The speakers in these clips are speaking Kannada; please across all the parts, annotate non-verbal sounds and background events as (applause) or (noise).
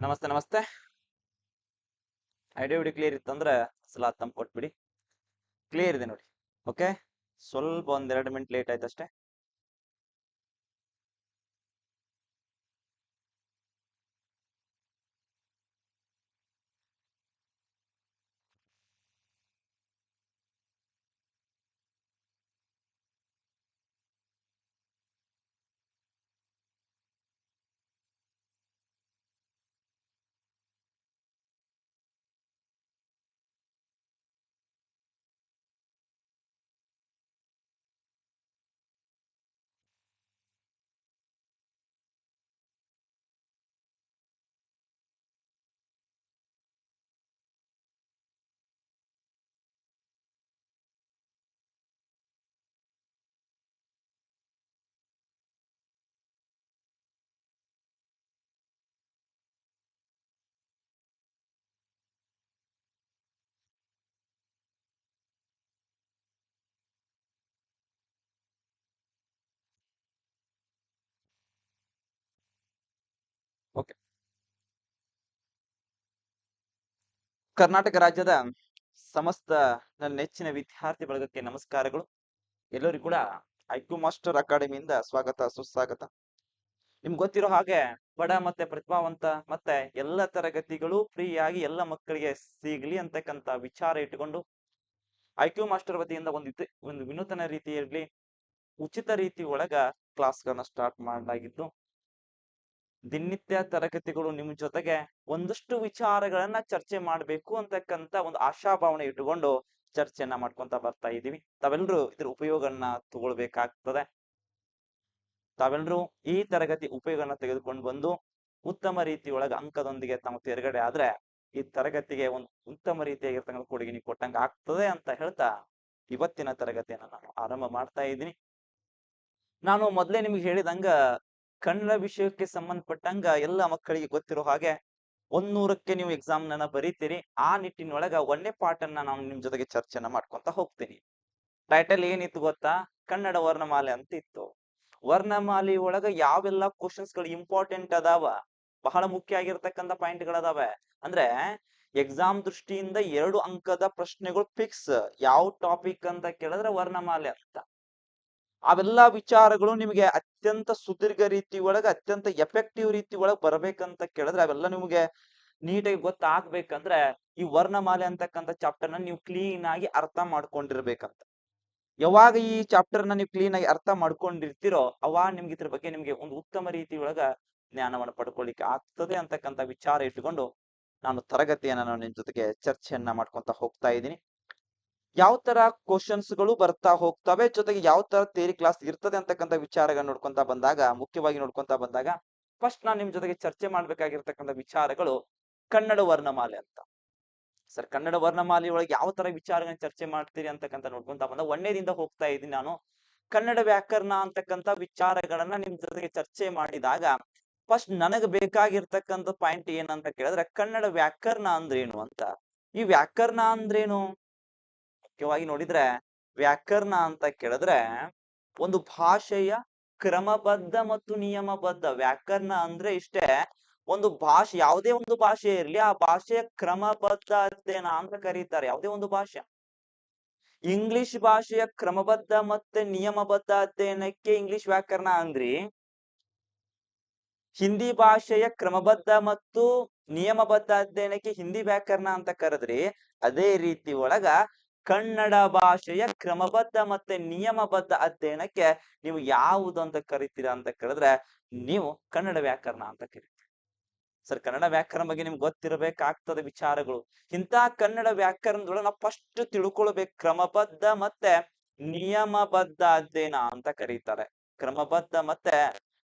ನಮಸ್ತೆ ನಮಸ್ತೆ. ಐಡಿಯಾ ವಿಡಿಯೋ ಕ್ಲಿಯರ್ ಇತ್ತಂದ್ರೆ ಸಲ ತಮ್ಮ ಕೊಟ್ಬಿಡಿ. ಕ್ಲಿಯರ್ ಇದೆ ನೋಡಿ. ಓಕೆ ಸ್ವಲ್ಪ ಒಂದೆರಡು ಮಿನಿಟ್ ಲೇಟ್ ಆಯ್ತು ಅಷ್ಟೇ ಓಕೆ. ಕರ್ನಾಟಕ ರಾಜ್ಯದ ಸಮಸ್ತ ನನ್ನ ನೆಚ್ಚಿನ ವಿದ್ಯಾರ್ಥಿ ಬಳಗಕ್ಕೆ ನಮಸ್ಕಾರಗಳು. ಎಲ್ಲರಿಗೂ ಕೂಡ ಐಕ್ಯು ಮಾಸ್ಟರ್ ಅಕಾಡೆಮಿಯಿಂದ ಸ್ವಾಗತ, ಸುಸ್ವಾಗತ. ನಿಮ್ಗೆ ಗೊತ್ತಿರೋ ಹಾಗೆ ಬಡ ಮತ್ತೆ ಪ್ರತಿಭಾವಂತ ಮತ್ತೆ ಎಲ್ಲ ತರಗತಿಗಳು ಫ್ರೀ ಆಗಿ ಎಲ್ಲ ಮಕ್ಕಳಿಗೆ ಸಿಗಲಿ ಅಂತಕ್ಕಂತ ವಿಚಾರ ಇಟ್ಟುಕೊಂಡು ಐಕ್ಯು ಮಾಸ್ಟರ್ ವತಿಯಿಂದ ಒಂದು ಒಂದು ವಿನೂತನ ರೀತಿಯಲ್ಲಿ ಉಚಿತ ರೀತಿ ಒಳಗ ಕ್ಲಾಸ್ಗಳನ್ನ ಸ್ಟಾರ್ಟ್ ಮಾಡಲಾಗಿದ್ದು ದಿನನಿತ್ಯ ತರಗತಿಗಳು ನಿಮ್ ಜೊತೆಗೆ ಒಂದಷ್ಟು ವಿಚಾರಗಳನ್ನ ಚರ್ಚೆ ಮಾಡ್ಬೇಕು ಅಂತಕ್ಕಂತ ಒಂದು ಆಶಾಭಾವನೆ ಇಟ್ಟುಕೊಂಡು ಚರ್ಚೆಯನ್ನ ಮಾಡ್ಕೊಂತ ಬರ್ತಾ ಇದೀವಿ ತಾವೆಲ್ಲರೂ ಇದ್ರ ಉಪಯೋಗವನ್ನ ತಗೊಳ್ಬೇಕಾಗ್ತದೆ. ತಾವೆಲ್ಲರೂ ಈ ತರಗತಿ ಉಪಯೋಗನ ತೆಗೆದುಕೊಂಡು ಬಂದು ಉತ್ತಮ ರೀತಿಯೊಳಗೆ ಅಂಕದೊಂದಿಗೆ ತಮ್ಮ ತೇರ್ಗಡೆ ಆದ್ರೆ ಈ ತರಗತಿಗೆ ಒಂದು ಉತ್ತಮ ರೀತಿಯಾಗಿರ್ತಕ್ಕಂಥ ಕೊಡುಗೆ ನೀವು ಕೊಟ್ಟಂಗ ಆಗ್ತದೆ ಅಂತ ಹೇಳ್ತಾ ಇವತ್ತಿನ ತರಗತಿಯನ್ನ ನಾನು ಆರಂಭ ಮಾಡ್ತಾ ಇದ್ದೀನಿ. ನಾನು ಮೊದಲೇ ನಿಮ್ಗೆ ಹೇಳಿದಂಗ ಕನ್ನಡ ವಿಷಯಕ್ಕೆ ಸಂಬಂಧಪಟ್ಟಂಗ ಎಲ್ಲ ಮಕ್ಕಳಿಗೆ ಗೊತ್ತಿರೋ ಹಾಗೆ ಒಂದ್ನೂರಕ್ಕೆ ನೀವು ಎಕ್ಸಾಮ್ ನನ್ನ ಬರೀತೀರಿ, ಆ ನಿಟ್ಟಿನೊಳಗ ಒಂದೇ ಪಾಠನ್ನ ನಾನು ನಿಮ್ ಜೊತೆಗೆ ಚರ್ಚೆನ ಮಾಡ್ಕೊಂತ ಹೋಗ್ತೀನಿ. ಟೈಟಲ್ ಏನಿತ್ತು ಗೊತ್ತಾ? ಕನ್ನಡ ವರ್ಣಮಾಲೆ ಅಂತ ಇತ್ತು ವರ್ಣಮಾಲೆ ಒಳಗ ಯಾವೆಲ್ಲ ಕ್ವಶನ್ಸ್ಗಳು ಇಂಪಾರ್ಟೆಂಟ್ ಅದಾವ? ಬಹಳ ಮುಖ್ಯ ಆಗಿರ್ತಕ್ಕಂಥ ಪಾಯಿಂಟ್ ಗಳದಾವೆ. ಅಂದ್ರೆ ಎಕ್ಸಾಮ್ ದೃಷ್ಟಿಯಿಂದ ಎರಡು ಅಂಕದ ಪ್ರಶ್ನೆಗಳು ಫಿಕ್ಸ್ ಯಾವ ಟಾಪಿಕ್ ಅಂತ ಕೇಳಿದ್ರೆ ವರ್ಣಮಾಲೆ ಅಂತ. ಅವೆಲ್ಲಾ ವಿಚಾರಗಳು ನಿಮಗೆ ಅತ್ಯಂತ ಸುದೀರ್ಘ ರೀತಿ ಒಳಗ, ಅತ್ಯಂತ ಎಫೆಕ್ಟಿವ್ ರೀತಿ ಒಳಗೆ ಬರಬೇಕಂತ ಕೇಳಿದ್ರೆ ಅವೆಲ್ಲ ನಿಮಗೆ ನೀಟಾಗಿ ಗೊತ್ತಾಗ್ಬೇಕಂದ್ರೆ ಈ ವರ್ಣಮಾಲೆ ಅಂತಕ್ಕಂಥ ಚಾಪ್ಟರ್ನ ನೀವು ಕ್ಲೀನ್ ಆಗಿ ಅರ್ಥ ಮಾಡ್ಕೊಂಡಿರ್ಬೇಕಂತ. ಯಾವಾಗ ಈ ಚಾಪ್ಟರ್ನ ನೀವು ಕ್ಲೀನ್ ಆಗಿ ಅರ್ಥ ಮಾಡ್ಕೊಂಡಿರ್ತೀರೋ ಅವಾಗ ನಿಮ್ಗೆ ಇದ್ರ ಬಗ್ಗೆ ನಿಮ್ಗೆ ಒಂದು ಉತ್ತಮ ರೀತಿ ಒಳಗ ಜ್ಞಾನವನ್ನು ಪಡ್ಕೊಳ್ಳಿಕ್ಕೆ ಆಗ್ತದೆ ಅಂತಕ್ಕಂಥ ವಿಚಾರ ಇಟ್ಟುಕೊಂಡು ನಾನು ತರಗತಿಯನ್ನ ನಾನು ನಿಮ್ ಜೊತೆಗೆ ಚರ್ಚೆಯನ್ನ ಮಾಡ್ಕೊಂತ ಹೋಗ್ತಾ ಇದ್ದೀನಿ. ಯಾವ ತರ ಕ್ವಶನ್ಸ್ಗಳು ಬರ್ತಾ ಹೋಗ್ತವೆ, ಜೊತೆಗೆ ಯಾವ ತರ ಥಿಯರಿ ಕ್ಲಾಸ್ ಇರ್ತದೆ ಅಂತಕ್ಕಂಥ ವಿಚಾರಗಳನ್ನ ನೋಡ್ಕೊಂತ ಬಂದಾಗ, ಮುಖ್ಯವಾಗಿ ನೋಡ್ಕೊಂತ ಬಂದಾಗ ಫಸ್ಟ್ ನಾನು ನಿಮ್ ಜೊತೆಗೆ ಚರ್ಚೆ ಮಾಡ್ಬೇಕಾಗಿರ್ತಕ್ಕಂಥ ವಿಚಾರಗಳು ಕನ್ನಡ ವರ್ಣಮಾಲೆ ಅಂತ. ಸರ್, ಕನ್ನಡ ವರ್ಣಮಾಲೆ ಒಳಗೆ ಯಾವ ತರ ವಿಚಾರಗಳನ್ನ ಚರ್ಚೆ ಮಾಡ್ತೀರಿ ಅಂತಕ್ಕಂಥ ನೋಡ್ಕೊಂತ ಬಂದ ಒಂದೇದಿಂದ ಹೋಗ್ತಾ ಇದ್ದೀನಿ ನಾನು. ಕನ್ನಡ ವ್ಯಾಕರಣ ಅಂತಕ್ಕಂಥ ವಿಚಾರಗಳನ್ನ ನಿಮ್ ಜೊತೆಗೆ ಚರ್ಚೆ ಮಾಡಿದಾಗ ಫಸ್ಟ್ ನನಗ್ ಬೇಕಾಗಿರ್ತಕ್ಕಂಥ ಪಾಯಿಂಟ್ ಏನಂತ ಕೇಳಿದ್ರೆ, ಕನ್ನಡ ವ್ಯಾಕರಣ ಅಂದ್ರೇನು ಅಂತ. ಈ ವ್ಯಾಕರಣ ಅಂದ್ರೇನು? ಮುಖ್ಯವಾಗಿ ನೋಡಿದ್ರೆ ವ್ಯಾಕರಣ ಅಂತ ಕೇಳಿದ್ರೆ ಒಂದು ಭಾಷೆಯ ಕ್ರಮಬದ್ಧ ಮತ್ತು ನಿಯಮಬದ್ಧ ವ್ಯಾಕರಣ ಅಂದ್ರೆ ಇಷ್ಟೇ. ಒಂದು ಭಾಷೆ, ಯಾವುದೇ ಒಂದು ಭಾಷೆ ಇರ್ಲಿ, ಆ ಭಾಷೆಯ ಕ್ರಮಬದ್ಧ ಅಧ್ಯಯನ ಅಂತ ಕರೀತಾರೆ. ಯಾವುದೇ ಒಂದು ಭಾಷೆ. ಇಂಗ್ಲಿಷ್ ಭಾಷೆಯ ಕ್ರಮಬದ್ಧ ಮತ್ತೆ ನಿಯಮಬದ್ಧ ಅಧ್ಯಯನಕ್ಕೆ ಇಂಗ್ಲಿಷ್ ವ್ಯಾಕರಣ ಅಂದ್ರಿ. ಹಿಂದಿ ಭಾಷೆಯ ಕ್ರಮಬದ್ಧ ಮತ್ತು ನಿಯಮಬದ್ಧ ಅಧ್ಯಯನಕ್ಕೆ ಹಿಂದಿ ವ್ಯಾಕರಣ ಅಂತ ಕರೆದ್ರಿ. ಅದೇ ರೀತಿ ಒಳಗ ಕನ್ನಡ ಭಾಷೆಯ ಕ್ರಮಬದ್ಧ ಮತ್ತೆ ನಿಯಮಬದ್ಧ ಅಧ್ಯಯನಕ್ಕೆ ನೀವು ಯಾವುದು ಅಂತ ಕರಿತೀರಾ ಅಂತ ಕೇಳಿದ್ರೆ, ನೀವು ಕನ್ನಡ ವ್ಯಾಕರಣ ಅಂತ ಕರಿತೀರಿ. ಸರ್, ಕನ್ನಡ ವ್ಯಾಕರಣ ಬಗ್ಗೆ ನಿಮ್ಗೆ ಗೊತ್ತಿರಬೇಕಾಗ್ತದೆ ವಿಚಾರಗಳು. ಇಂಥ ಕನ್ನಡ ವ್ಯಾಕರಣದೊಳಗೆ ನಾವು ಫಸ್ಟ್ ತಿಳ್ಕೊಳ್ಬೇಕು. ಕ್ರಮಬದ್ಧ ಮತ್ತೆ ನಿಯಮಬದ್ಧ ಅಧ್ಯಯನ ಅಂತ ಕರೀತಾರೆ. ಕ್ರಮಬದ್ಧ ಮತ್ತೆ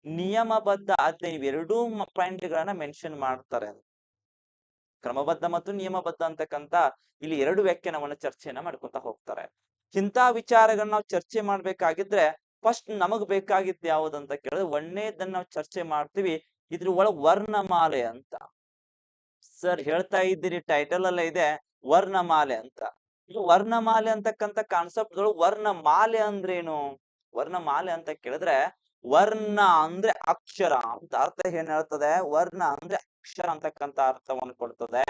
ನಿಯಮಬದ್ಧ ಅಧ್ಯಯನ ಇವೆರಡೂ ಪಾಯಿಂಟ್ಗಳನ್ನ ಮೆನ್ಷನ್ ಮಾಡ್ತಾರೆ. ಕ್ರಮಬದ್ಧ ಮತ್ತು ನಿಯಮಬದ್ಧ ಅಂತಕ್ಕಂತ ಇಲ್ಲಿ ಎರಡು ವ್ಯಾಖ್ಯಾನವನ್ನ ಚರ್ಚೆಯನ್ನ ಮಾಡ್ಕೊಂತ ಹೋಗ್ತಾರೆ. ಇಂಥ ವಿಚಾರಗಳನ್ನ ನಾವು ಚರ್ಚೆ ಮಾಡ್ಬೇಕಾಗಿದ್ರೆ ಫಸ್ಟ್ ನಮಗ್ ಬೇಕಾಗಿದ್ದು ಯಾವ್ದಂತ ಕೇಳಿದ್ರೆ ಒಂದನೇದನ್ನ ನಾವು ಚರ್ಚೆ ಮಾಡ್ತೀವಿ, ಇದ್ರ ಒಳಗ್ ವರ್ಣಮಾಲೆ ಅಂತ. ಸರ್ ಹೇಳ್ತಾ ಇದ್ದೀರಿ ಟೈಟಲ್ ಅಲ್ಲೇ ಇದೆ, ವರ್ಣಮಾಲೆ ಅಂತ. ಇದು ವರ್ಣಮಾಲೆ ಅಂತಕ್ಕಂತ ಕಾನ್ಸೆಪ್ಟ್ಗಳು ವರ್ಣಮಾಲೆ ಅಂದ್ರೇನು? ವರ್ಣಮಾಲೆ ಅಂತ ಕೇಳಿದ್ರೆ ವರ್ಣ ಅಂದ್ರೆ ಅಕ್ಷರ ಅಂತ ಅರ್ಥ ಏನ್ ಹೇಳ್ತದೆ? ವರ್ಣ ಅಂದ್ರೆ ಅಕ್ಷರ ಅಂತಕ್ಕಂತ ಅರ್ಥವನ್ನು ಕೊಡ್ತದೆ.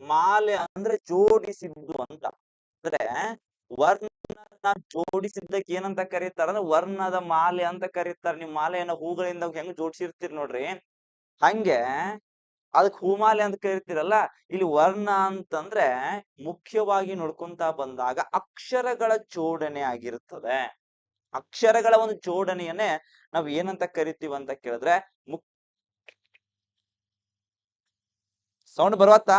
ಮಾಲೆ ಅಂದ್ರೆ ಜೋಡಿಸಿದ್ದು ಅಂತ. ಅಂದ್ರೆ ವರ್ಣ ಜೋಡಿಸಿದ್ದಕ್ಕೆ ಏನಂತ ಕರೀತಾರ ಅಂದ್ರೆ ವರ್ಣದ ಮಾಲೆ ಅಂತ ಕರೀತಾರ. ನಿಮ್ ಮಾಲೆಯನ್ನ ಹೂಗಳಿಂದ ಹೆಂಗ್ ಜೋಡಿಸಿರ್ತೀರಿ ನೋಡ್ರಿ. ಹಂಗೆ ಅದಕ್ಕೆ ಹೂಮಾಲೆ ಅಂತ ಕರಿತೀರಲ್ಲ. ಇಲ್ಲಿ ವರ್ಣ ಅಂತಂದ್ರೆ ಮುಖ್ಯವಾಗಿ ನೋಡ್ಕೊಂತ ಬಂದಾಗ ಅಕ್ಷರಗಳ ಜೋಡಣೆ ಆಗಿರ್ತದೆ. ಅಕ್ಷರಗಳ ಒಂದು ಜೋಡಣೆಯನ್ನೇ ನಾವ್ ಏನಂತ ಕರಿತೀವಿ ಅಂತ ಕೇಳಿದ್ರೆ ಮುಕ್ ಸೌಂಡ್ ಬರುವತ್ತಾ?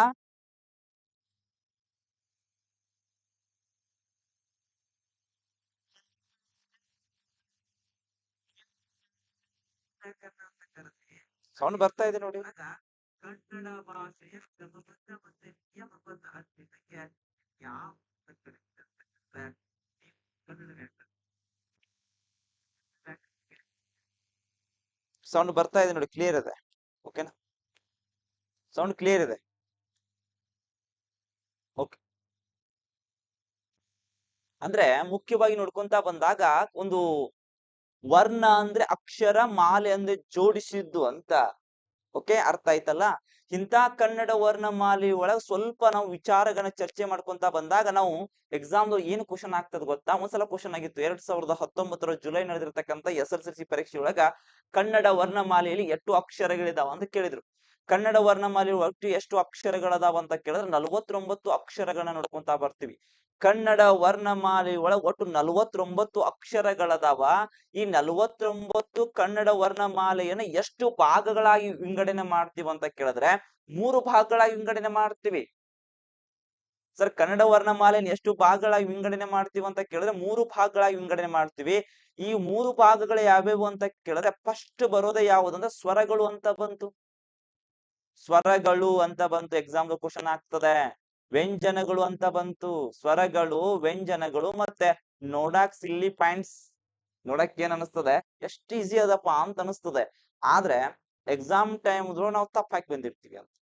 ಸೌಂಡ್ ಬರ್ತಾ ಇದೆ ನೋಡಿ. ಕನ್ನಡ ಭಾಷೆಯ ಕ್ರಮಬದ್ಧ ಮತ್ತೆ ನಿಯಮಬದ್ಧ ಅಧ್ಯಯನಕ್ಕೆ ಯಾವ ಸೌಂಡ್ ಬರ್ತಾ ಇದೆ ನೋಡಿ, ಕ್ಲಿಯರ್ ಇದೆ. ಓಕೆನಾ? ಸೌಂಡ್ ಕ್ಲಿಯರ್ ಇದೆ. ಓಕೆ ಅಂದ್ರೆ ಮುಖ್ಯವಾಗಿ ನೋಡ್ಕೊಂತ ಬಂದಾಗ ಒಂದು ವರ್ಣ ಅಂದ್ರೆ ಅಕ್ಷರ ಮಾಲೆ ಅಂದ್ರೆ ಜೋಡಿಸಿದ್ದು ಅಂತ ಓಕೆ ಅರ್ಥ ಆಯ್ತಲ್ಲ? ಇಂಥ ಕನ್ನಡ ವರ್ಣಮಾಲೆ ಒಳಗ ಸ್ವಲ್ಪ ನಾವು ವಿಚಾರಗಳನ್ನ ಚರ್ಚೆ ಮಾಡ್ಕೊಂತ ಬಂದಾಗ ನಾವು ಎಕ್ಸಾಮ್ ಏನು ಕ್ವಶನ್ ಆಗ್ತದ ಗೊತ್ತಾ? ಒಂದ್ಸಲ ಕ್ವಶನ್ ಆಗಿತ್ತು. ಎರಡ್ ಸಾವಿರದ ಹತ್ತೊಂಬತ್ತರ ಜುಲೈ ನಡೆದಿರ್ತಕ್ಕಂಥ ಎಸ್ ಎಲ್ ಸಿ ಪರೀಕ್ಷೆ ಒಳಗ ಕನ್ನಡ ವರ್ಣಮಾಲೆಯಲ್ಲಿ ಎಷ್ಟು ಅಕ್ಷರಗಳಿದಾವ ಅಂತ ಕೇಳಿದ್ರು. ಕನ್ನಡ ವರ್ಣಮಾಲೆ ಒಟ್ಟು ಎಷ್ಟು ಅಕ್ಷರಗಳದಾವ ಅಂತ ಕೇಳಿದ್ರೆ ನಲವತ್ತೊಂಬತ್ತು ಅಕ್ಷರಗಳನ್ನ ನೋಡ್ಕೊಂತ ಬರ್ತೀವಿ. ಕನ್ನಡ ವರ್ಣಮಾಲೆ ಒಳಗೆ ಒಟ್ಟು ನಲವತ್ತೊಂಬತ್ತು ಅಕ್ಷರಗಳದಾವ. ಈ ನಲವತ್ತೊಂಬತ್ತು ಕನ್ನಡ ವರ್ಣಮಾಲೆಯನ್ನ ಎಷ್ಟು ಭಾಗಗಳಾಗಿ ವಿಂಗಡಣೆ ಮಾಡ್ತೀವಿ ಅಂತ ಕೇಳಿದ್ರೆ ಮೂರು ಭಾಗಗಳಾಗಿ ವಿಂಗಡಣೆ ಮಾಡ್ತೀವಿ. ಸರ್, ಕನ್ನಡ ವರ್ಣಮಾಲೆಯನ್ನು ಎಷ್ಟು ಭಾಗಗಳಾಗಿ ವಿಂಗಡಣೆ ಮಾಡ್ತೀವಿ ಅಂತ ಕೇಳಿದ್ರೆ ಮೂರು ಭಾಗಗಳಾಗಿ ವಿಂಗಡಣೆ ಮಾಡ್ತೀವಿ. ಈ ಮೂರು ಭಾಗಗಳು ಯಾವ್ಯಾವು ಅಂತ ಕೇಳಿದ್ರೆ ಫಸ್ಟ್ ಬರೋದೇ ಯಾವುದಂದ್ರೆ ಸ್ವರಗಳು ಅಂತ ಬಂತು. ಸ್ವರಗಳು ಅಂತ ಬಂತು ಎಕ್ಸಾಮ್ ಕ್ವಶನ್ ಆಗ್ತದೆ. ವ್ಯಂಜನಗಳು ಅಂತ ಬಂತು. ಸ್ವರಗಳು, ವ್ಯಂಜನಗಳು ಮತ್ತೆ ನೋಡಾಕ್ ಸಿಲ್ಲಿ ಪಾಯಿಂಟ್ಸ್ ನೋಡಕ್ ಏನ್ ಅನಿಸ್ತದೆ? ಎಷ್ಟು ಈಸಿ ಅದಪ್ಪ ಅಂತ ಅನಿಸ್ತದೆ. ಆದ್ರೆ ಎಕ್ಸಾಮ್ ಟೈಮ್ ನಾವು ತಪ್ಪಾಕಿ ಬಂದಿರ್ತೀವಿ ಅಂತ.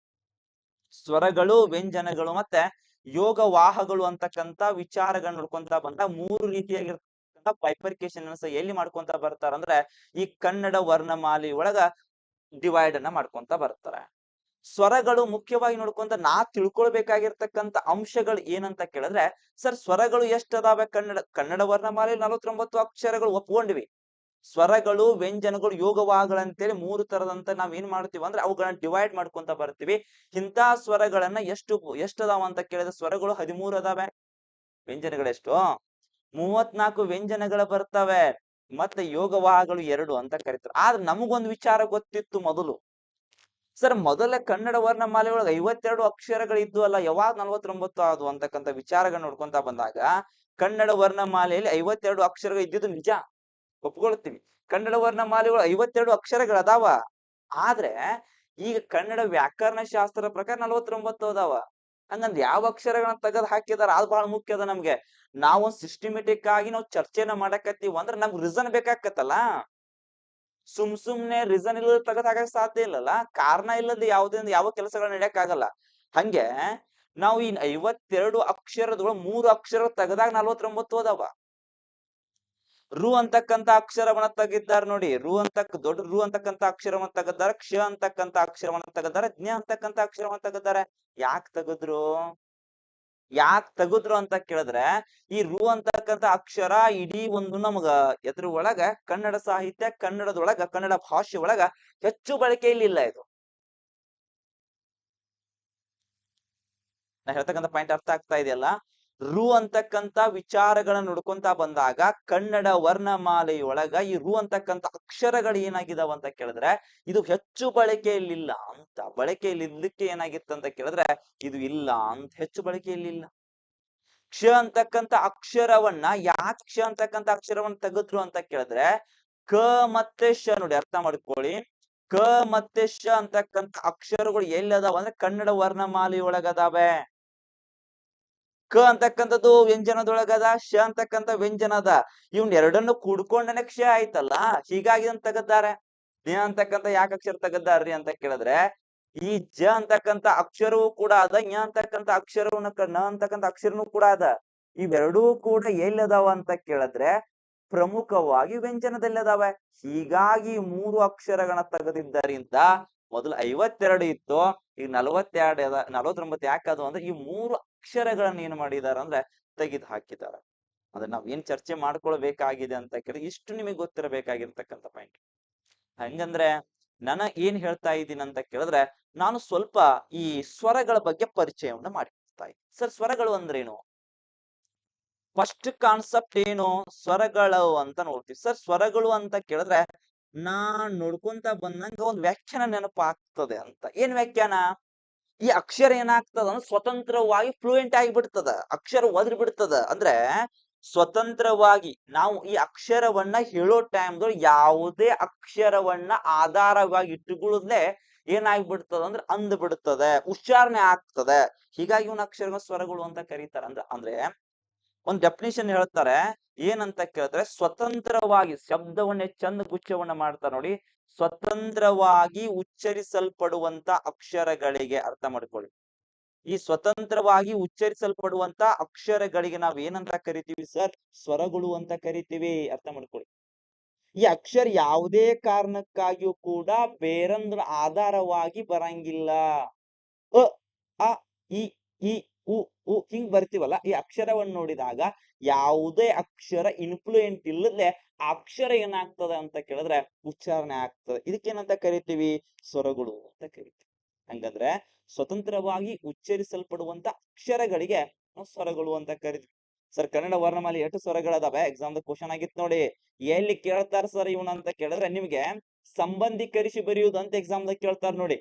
ಸ್ವರಗಳು, ವ್ಯಂಜನಗಳು ಮತ್ತೆ ಯೋಗ ವಾಹಗಳು ಅಂತಕ್ಕಂಥ ವಿಚಾರಗಳನ್ನ ನೋಡ್ಕೊಂತ ಬಂದ ಮೂರು ರೀತಿಯಾಗಿರ್ತಕ್ಕಂಥ ಬೈಫರ್ಕೇಶನ್ ಅನ್ಸ ಎಲ್ಲಿ ಮಾಡ್ಕೊಂತ ಬರ್ತಾರ ಅಂದ್ರೆ ಈ ಕನ್ನಡ ವರ್ಣಮಾಲಿ ಒಳಗ ಡಿವೈಡ್ ಅನ್ನ ಮಾಡ್ಕೊಂತ ಬರ್ತಾರೆ. ಸ್ವರಗಳು ಮುಖ್ಯವಾಗಿ ನೋಡ್ಕೊಂತ ನಾ ತಿಳ್ಕೊಳ್ಬೇಕಾಗಿರ್ತಕ್ಕಂಥ ಅಂಶಗಳು ಏನಂತ ಕೇಳಿದ್ರೆ, ಸರ್ ಸ್ವರಗಳು ಎಷ್ಟ್ ಅದಾವೆ ಕನ್ನಡ ಕನ್ನಡ ವರ್ಣಮಾಲೆಯಲ್ಲಿ ನಲವತ್ತೊಂಬತ್ತು ಅಕ್ಷರಗಳು ಒಪ್ಕೊಂಡಿವಿ. ಸ್ವರಗಳು, ವ್ಯಂಜನಗಳು ಯೋಗವಾಗಳಂತೇಳಿ ಮೂರು ತರದಂತ ನಾವ್ ಏನ್ ಮಾಡ್ತೀವಿ ಅಂದ್ರೆ ಅವುಗಳನ್ನ ಡಿವೈಡ್ ಮಾಡ್ಕೊಂತ ಬರ್ತೀವಿ. ಇಂಥ ಸ್ವರಗಳನ್ನ ಎಷ್ಟು ಎಷ್ಟು ಅದಾವ ಅಂತ ಕೇಳಿದ್ರೆ ಸ್ವರಗಳು ಹದಿಮೂರು ಅದಾವೆ. ವ್ಯಂಜನಗಳೆಷ್ಟು? ಮೂವತ್ನಾಲ್ಕು ವ್ಯಂಜನಗಳು ಬರ್ತವೆ. ಮತ್ತೆ ಯೋಗವಾಹಗಳು ಎರಡು ಅಂತ ಕರೀತಾರೆ. ಆದ್ರೆ ನಮಗೊಂದು ವಿಚಾರ ಗೊತ್ತಿತ್ತು ಮೊದಲು. ಸರ್, ಮೊದಲ ಕನ್ನಡ ವರ್ಣಮಾಲೆ ಒಳಗೆ ಐವತ್ತೆರಡು ಅಕ್ಷರಗಳು ಇದ್ದು ಅಲ್ಲ ಯಾವಾಗ ನಲ್ವತ್ತೊಂಬತ್ತು ಆದ್ವು ಅಂತಕ್ಕಂತ ವಿಚಾರಗಳನ್ನ ನೋಡ್ಕೊಂತ ಬಂದಾಗ, ಕನ್ನಡ ವರ್ಣಮಾಲೆಯಲ್ಲಿ ಐವತ್ತೆರಡು ಅಕ್ಷರಗಳು ಇದ್ದಿದ್ದು ನಿಜ? ಒಪ್ಕೊಳ್ತೀವಿ ಕನ್ನಡ ವರ್ಣಮಾಲೆ ಒಳಗೆ ಐವತ್ತೆರಡು ಅಕ್ಷರಗಳು ಅದಾವ ಆದ್ರೆ, ಈಗ ಕನ್ನಡ ವ್ಯಾಕರಣ ಶಾಸ್ತ್ರ ಪ್ರಕಾರ ನಲವತ್ತೊಂಬತ್ತು ಅದಾವ. ಹಂಗಂದ್ ಯಾವ ಅಕ್ಷರಗಳನ್ನ ತೆಗೆದು ಹಾಕಿದಾರ, ಅದು ಬಹಳ ಮುಖ್ಯ ಅದ ನಮ್ಗೆ. ನಾವು ಸಿಸ್ಟಮೆಟಿಕ್ ಆಗಿ ನಾವು ಚರ್ಚೆನ ಮಾಡಕತ್ತೀವಿ ಅಂದ್ರೆ ನಮ್ಗ್ ರೀಸನ್ ಬೇಕಾಕತ್ತಲ್ಲ ಸುಮ್ ಸುಮ್ನೆ ರೀಸನ್ ಇಲ್ಲದ ತೆಗೆದ್ ಹಾಕಕ್ ಸಾಧ್ಯ ಇಲ್ಲಲ್ಲ, ಕಾರಣ ಇಲ್ಲದ ಯಾವುದೇ ಯಾವ ಕೆಲಸಗಳು ನಡೆಯಕ್ ಆಗಲ್ಲ ಹಂಗೆ ನಾವು ಈ ಐವತ್ತೆರಡು ಅಕ್ಷರದೊಳ ಮೂರು ಅಕ್ಷರ ತೆಗೆದಾಗ ನಲ್ವತ್ತೊಂಬತ್ತು ಅದಾವ. ರು ಅಂತಕ್ಕಂತ ಅಕ್ಷರವನ್ನ ತೆಗಿದ್ದಾರೆ ನೋಡಿ, ರು ಅಂತಕ್ ದೊಡ್ಡ ರು ಅಂತಕ್ಕಂತ ಅಕ್ಷರವನ್ನ ತೆಗೆದಾರ ಕ್ಷ ಅಂತಕ್ಕಂತ ಅಕ್ಷರವನ್ನ ತೆಗೆದಾರ ಜ್ಞ ಅಂತಕ್ಕಂತ ಅಕ್ಷರವನ್ನ ತೆಗೆದಾರ ಯಾಕ್ ತೆಗದ್ರು? ಯಾಕ್ ತೆಗದ್ರು ಅಂತ ಕೇಳಿದ್ರೆ, ಈ ರು ಅಂತಕ್ಕಂಥ ಅಕ್ಷರ ಇಡೀ ಒಂದು ನಮಗ ಎದ್ರ ಒಳಗ ಕನ್ನಡ ಸಾಹಿತ್ಯ, ಕನ್ನಡದೊಳಗ, ಕನ್ನಡ ಭಾಷೆ ಒಳಗ ಹೆಚ್ಚು ಬಳಕೆಯಲ್ಲಿ ಇಲ್ಲ ಇದು. ನಾ ಹೇಳ್ತಕ್ಕಂಥ ಪಾಯಿಂಟ್ ಅರ್ಥ ಆಗ್ತಾ ಇದೆಯಲ್ಲ? ರು ಅಂತಕ್ಕಂತ ವಿಚಾರಗಳನ್ನ ನೋಡ್ಕೊಂತ ಬಂದಾಗ ಕನ್ನಡ ವರ್ಣಮಾಲೆಯೊಳಗ ಈ ರು ಅಂತಕ್ಕಂತ ಅಕ್ಷರಗಳು ಏನಾಗಿದಾವ ಅಂತ ಕೇಳಿದ್ರೆ, ಇದು ಹೆಚ್ಚು ಬಳಕೆಯಲ್ಲಿಲ್ಲ ಅಂತ ಬಳಕೆಯಲ್ಲಿ ಇರ್ಲಿಕ್ಕೆ ಏನಾಗಿತ್ತು ಅಂತ ಕೇಳಿದ್ರೆ, ಇದು ಇಲ್ಲ ಅಂತ ಹೆಚ್ಚು ಬಳಕೆಯಲ್ಲಿ ಇಲ್ಲ ಕ್ಷ ಅಂತಕ್ಕಂತ ಅಕ್ಷರವನ್ನ ಯಾಕೆ ಕ್ಷ ಅಂತಕ್ಕಂತ ಅಕ್ಷರವನ್ನ ತೆಗೆದ್ರು ಅಂತ ಕೇಳಿದ್ರೆ, ಕ ಮತ್ತೆ ಶ ನೋಡಿ ಅರ್ಥ ಮಾಡ್ಕೊಳ್ಳಿ. ಕ ಮತ್ತೆ ಶ ಅಂತಕ್ಕಂತ ಅಕ್ಷರಗಳು ಎಲ್ಲಿ ಅದಾವ ಅಂದ್ರೆ ಕನ್ನಡ ವರ್ಣಮಾಲೆಯೊಳಗ ಅದಾವೆ ಕ ಅಂತಕ್ಕಂಥದ್ದು ವ್ಯಂಜನದೊಳಗದ ಶ ಅಂತಕ್ಕಂಥ ವ್ಯಂಜನದ. ಇವ್ನ ಎರಡನ್ನು ಕೂಡ್ಕೊಂಡನೆ ಕ್ಷ ಆಯ್ತಲ್ಲ? ಹೀಗಾಗಿ ಅಂತ ತೆಗದ್ದಾರೆ ದಿನ ಅಂತಕ್ಕಂಥ ಯಾಕೆ ಅಕ್ಷರ ತೆಗದ್ದಾರ್ರಿ ಅಂತ ಕೇಳಿದ್ರೆ, ಈ ಜ ಅಂತಕ್ಕಂಥ ಅಕ್ಷರವೂ ಕೂಡ ಅದ ಞ ಅಂತಕ್ಕಂಥ ಅಕ್ಷರವನ್ನ ನ ಅಂತಕ್ಕಂಥ ಅಕ್ಷರನೂ ಕೂಡ ಅದ. ಇವೆರಡೂ ಕೂಡ ಎಲ್ಲದಾವ ಅಂತ ಕೇಳಿದ್ರೆ, ಪ್ರಮುಖವಾಗಿ ವ್ಯಂಜನದಲ್ಲಿ ಅದಾವೆ ಹೀಗಾಗಿ ಮೂರು ಅಕ್ಷರಗಳನ್ನ ತೆಗೆದಿದ್ದರಿಂದ ಮೊದಲು ಐವತ್ತೆರಡು ಇತ್ತು, ಈಗ ನಲವತ್ತೆರಡು ನಲವತ್ತೊಂಬತ್ತು ಯಾಕದು ಅಂದ್ರೆ ಈ ಮೂರು ಅಕ್ಷರಗಳನ್ನ ಏನ್ ಮಾಡಿದಾರ ಅಂದ್ರೆ ತೆಗೆದು ಹಾಕಿದಾರ. ಅದನ್ನ ನಾವ್ ಏನ್ ಚರ್ಚೆ ಮಾಡ್ಕೊಳ್ಬೇಕಾಗಿದೆ ಅಂತ ಕೇಳಿದ್ರೆ ಇಷ್ಟು ನಿಮಗೆ ಗೊತ್ತಿರಬೇಕಾಗಿರ್ತಕ್ಕಂಥ ಪಾಯಿಂಟ್ ಹಂಗಂದ್ರೆ ನಾನು ಏನ್ ಹೇಳ್ತಾ ಇದ್ದೀನಿ ಅಂತ ಕೇಳಿದ್ರೆ ನಾನು ಸ್ವಲ್ಪ ಈ ಸ್ವರಗಳ ಬಗ್ಗೆ ಪರಿಚಯವನ್ನ ಮಾಡಿಕೊಡ್ತಾ ಇದ್ದೀನಿ. ಸರ್, ಸ್ವರಗಳು ಅಂದ್ರೇನು? ಫಸ್ಟ್ ಕಾನ್ಸೆಪ್ಟ್ ಏನು? ಸ್ವರಗಳು ಅಂತ ನೋಡ್ತೀವಿ. ಸರ್, ಸ್ವರಗಳು ಅಂತ ಕೇಳಿದ್ರೆ ನಾ ನೋಡ್ಕೊಂತ ಬಂದಂಗ ಒಂದ್ ವ್ಯಾಖ್ಯಾನ ನೆನಪಾಗ್ತದೆ ಅಂತ. ಏನ್ ವ್ಯಾಖ್ಯಾನ? ಈ ಅಕ್ಷರ ಏನಾಗ್ತದ ಅಂದ್ರೆ ಸ್ವತಂತ್ರವಾಗಿ ಫ್ಲೂಯೆಂಟ್ ಆಗಿ ಬಿಡ್ತದ ಅಕ್ಷರ ಒದ್ರಿ ಬಿಡ್ತದ ಅಂದ್ರೆ ಸ್ವತಂತ್ರವಾಗಿ ನಾವು ಈ ಅಕ್ಷರವನ್ನ ಹೇಳೋ ಟೈಮ್ದಲ್ಲಿ ಯಾವುದೇ ಅಕ್ಷರವನ್ನ ಆಧಾರವಾಗಿ ಇಟ್ಟುಕೊಳ್ಳದೆ ಏನಾಗ್ಬಿಡ್ತದ ಅಂದ್ರೆ ಅಂದ್ ಬಿಡ್ತದೆ ಉಚ್ಚಾರಣೆ ಆಗ್ತದೆ. ಹೀಗಾಗಿ ಇವನ್ ಅಕ್ಷರಗಳ ಸ್ವರಗಳು ಅಂತ ಕರೀತಾರ ಅಂದ್ರೆ ಅಂದ್ರೆ ಒಂದ್ ಡೆಫಿನೇಷನ್ ಹೇಳ್ತಾರೆ. ಏನಂತ ಕೇಳಿದ್ರೆ ಸ್ವತಂತ್ರವಾಗಿ ಶಬ್ದವನ್ನೇ ಚಂದ ಗುಚ್ಛವನ್ನ ಮಾಡ್ತಾರೆ ನೋಡಿ. ಸ್ವತಂತ್ರವಾಗಿ ಉಚ್ಚರಿಸಲ್ಪಡುವಂತ ಅಕ್ಷರಗಳಿಗೆ ಅರ್ಥ ಮಾಡ್ಕೊಳ್ಳಿ. ಈ ಸ್ವತಂತ್ರವಾಗಿ ಉಚ್ಚರಿಸಲ್ಪಡುವಂತ ಅಕ್ಷರಗಳಿಗೆ ನಾವ್ ಏನಂತ ಕರಿತೀವಿ ಸರ್? ಸ್ವರಗಳು ಅಂತ ಕರಿತೀವಿ. ಅರ್ಥ ಮಾಡ್ಕೊಳ್ಳಿ. ಈ ಅಕ್ಷರ ಯಾವುದೇ ಕಾರಣಕ್ಕಾಗಿಯೂ ಕೂಡ ಬೇರೊಂದ್ರ ಆಧಾರವಾಗಿ ಬರಂಗಿಲ್ಲ. ಅ ಅ, ಇ ಈ ಉ ಉ ಹಿಂಗ್ ಬರ್ತೀವಲ್ಲ, ಈ ಅಕ್ಷರವನ್ನು ನೋಡಿದಾಗ ಯಾವುದೇ ಅಕ್ಷರ ಇನ್ಫ್ಲೂಯೆಂಟ್ ಇಲ್ಲದೆ ಆ ಅಕ್ಷರ ಏನಾಗ್ತದೆ ಅಂತ ಕೇಳಿದ್ರೆ ಉಚ್ಚಾರಣೆ ಆಗ್ತದೆ. ಇದಕ್ಕೇನಂತ ಕರಿತೀವಿ? ಸ್ವರಗಳು ಅಂತ ಕರಿತೀವಿ. ಹಂಗಂದ್ರೆ ಸ್ವತಂತ್ರವಾಗಿ ಉಚ್ಚರಿಸಲ್ಪಡುವಂತ ಅಕ್ಷರಗಳಿಗೆ ಸ್ವರಗಳು ಅಂತ ಕರಿತೀವಿ. ಸರ್, ಕನ್ನಡ ವರ್ಣಮಾಲಿ ಎಷ್ಟು ಸ್ವರಗಳದಾವೆ. ಎಕ್ಸಾಮ್ ಕ್ವಶನ್ ಆಗಿತ್ತು ನೋಡಿ. ಎಲ್ಲಿ ಕೇಳ್ತಾರ ಸರ್ ಇವನ್ ಅಂತ ಕೇಳಿದ್ರೆ ನಿಮ್ಗೆ ಸಂಬಂಧಿಕರಿಸಿ ಬರೆಯುವುದು ಅಂತ ಎಕ್ಸಾಮ್ ದಾಗ ಕೇಳ್ತಾರ ನೋಡಿ.